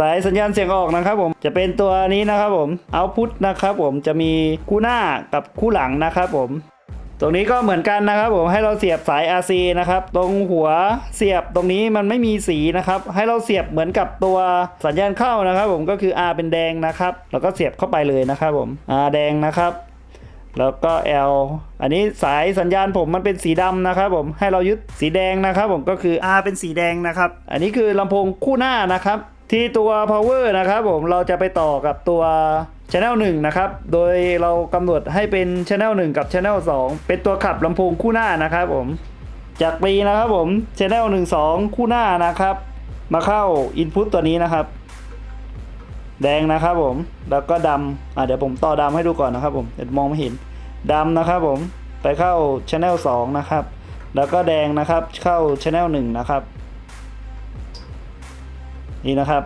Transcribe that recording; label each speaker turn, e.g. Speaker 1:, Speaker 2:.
Speaker 1: สายสัญญาณเสียงออกนะครับผมจะเป็นตัวนี้นะครับผมเอาพุทนะครับผมจะมีคู่หน้ากับคู่หลังนะครับผมตรงนี้ก็เหมือนกันนะครับผมให้เราเสียบสาย RC นะครับ ตรงหัวเสียบตรงนี้มันไม่มีสีนะครับ ให้เราเสียบเหมือนกับตัวสัญญาณเข้านะครับ ผมก็คือ R เป็นแดงนะครับ แล้วก็เสียบเข้าไปเลยนะครับผม R แดงนะครับ แล้วก็ L อันนี้สายสัญญาณผมมันเป็นสีดำนะครับ ผมให้เรายึดสีแดงนะครับ ผมก็คือ R เป็นสีแดงนะครับ อันนี้คือลำโพงคู่หน้านะครับ ที่ตัว power นะครับผมเราจะไปต่อกับตัว Channel 1นะครับ โดยเรากำหนดให้เป็น Channel 1 กับ Channel 2 เป็นตัวขับลำโพงคู่หน้านะครับผม จากปีนะครับผม Channel 1 2 คู่หน้านะครับ มาเข้า Input ตัวนี้นะครับ แดงนะครับผม แล้วก็ดำอะเดี๋ยวผมต่อดำให้ดูก่อนนะครับผมเดี๋ยวมองไม่เห็นดำนะครับผมไปเข้า Channel 2 นะครับ แล้วก็แดงนะครับเข้า Channel 1 นะครับ นี่นะครับ